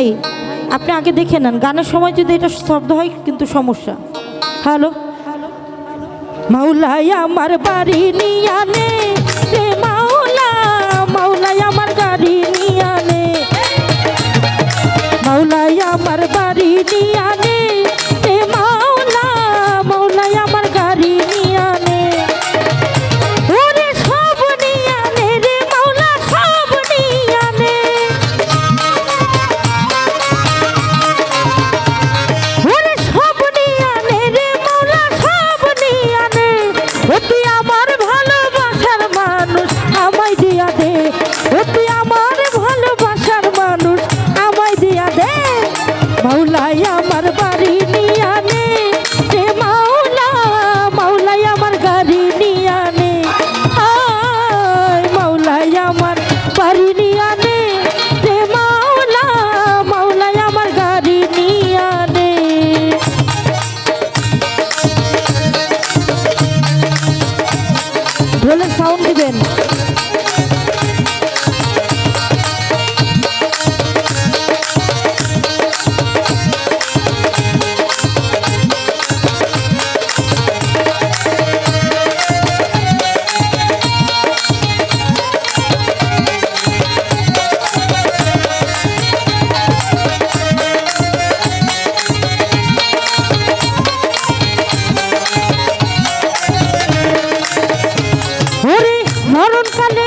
ভাই, আপনি আগে দেখে নেন। গানের সময় যদি এটা শব্দ হয়, কিন্তু সমস্যা। হ্যালো? মাউলাই আমার বাড়ি নিয়ে sound event. মরণ কালে